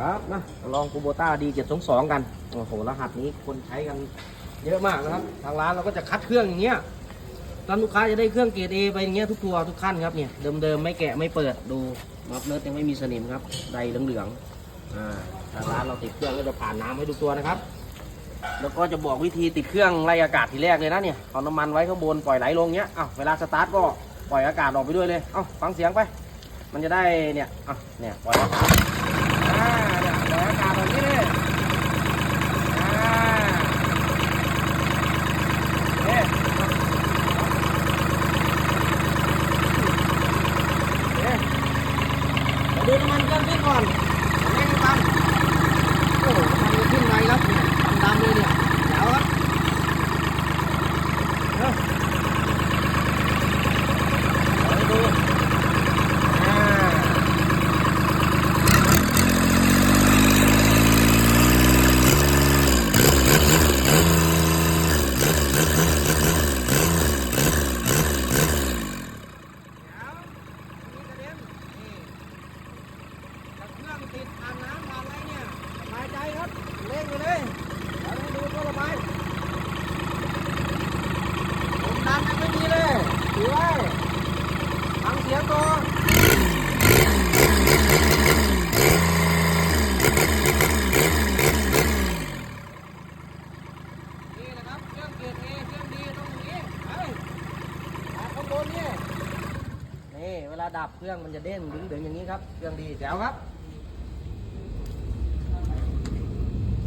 ครับนะลองคูโบต้าดีเจ็ดสองสองกันโอ้โหรหัสนี้คนใช้กันเยอะมากนะครับ ทางร้านเราก็จะคัดเครื่องอย่างเงี้ยตอนลูกค้าจะได้เครื่องเกรดเอไปอย่างเงี้ยทุกตัวทุกขั้นครับเนี่ยเดิมๆไม่แกะไม่เปิดดูมัฟเนิร์ดยังไม่มีสนิมครับใดเหลืองๆอ่าทางร้านเราติดเครื่องก็จะผ่านน้ำให้ทุกตัวนะครับ แล้วก็จะบอกวิธีติดเครื่องไล่อากาศทีแรกเลยนะเนี่ยเอาน้ำมันไว้ข้างบนปล่อยไหลลงเงี้ยอ้าวเวลาสตาร์ทก็ปล่อยอากาศออกไปด้วยเลยเอ้าฟังเสียงไป มันจะได้เนี่ยอะเนี่ยปล่อยอากาศอ่าเนี่ยปล่อยอากาศแบบนี้เลยอ่าเนี่ยเนี่ย มาดูน้ำมันเครื่องขึ้นก่อนแรงตันโอ้โหน้ำมันขึ้นไวครับเนี่ยดำๆเลยเนี่ยเดี๋ยวครับเอ้าเอาให้ดูอ่า แล้วมีกระเด็นนี่กับเครื่องติดอ่างน้ำอ่างอะไรเนี่ยสบายใจค รับเร่งไปเลยเดี๋ยวให้ดูตัวระบายผมดันยังไม่มีเลยถือไว้ฟังเสียงก่อนนี่นะครับเครื่องเกียร์เอเครื่องดีตรงนี้ไปออกข้างบนนี่นี่เวลาดับเครื่องมันจะเด้งดึงๆอย่างนี้ครับ เครื่องดีแจ๋วครับ